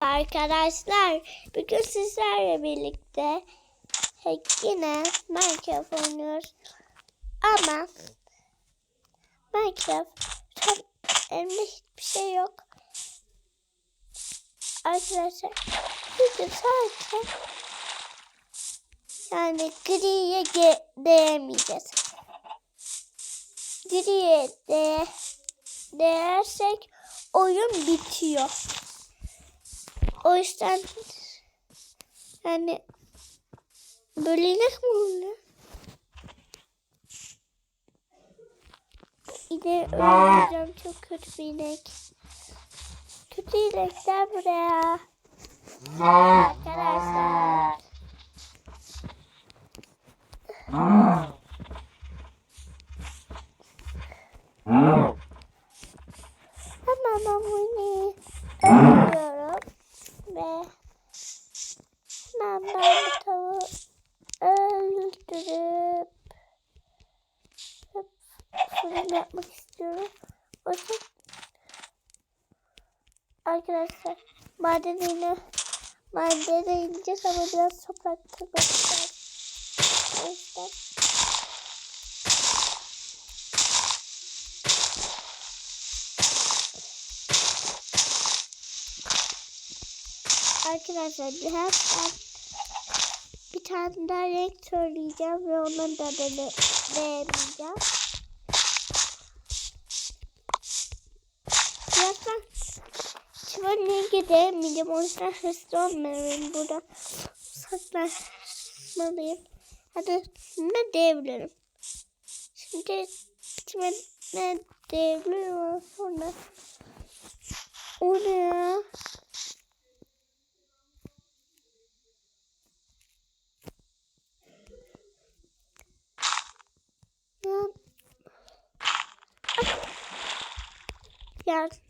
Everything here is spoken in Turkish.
Arkadaşlar bugün sizlerle birlikte yine Minecraft. Ama Minecraft tam elimde hiçbir şey yok. Arkadaşlar bugün sadece yani griye değmeyeceğiz. Griye de değersek oyun bitiyor. O yüzden yani inek mi oluyor? İneği öldüreceğim çok kötü bir inek. Kötü inekler buraya. Arkadaşlar. Hemen ben bu ineği. Ve hemen ben bu öldürüp fırın yapmak istiyorum. O yüzden arkadaşlar madene madene ineceğiz ama biraz toprak kırmak O yüzden Arkadaşlar birazdan bir tane daha renk söyleyeceğim ve onu da dene deneyeceğim. Birazdan çimenliğe gidemeyeceğim. O yüzden hızlı olmalıyım. Burada saklanmalıyım. Hadi ne diyebilirim. Şimdi çimenliğe diyebilirim sonra. O ne? Ya. Ya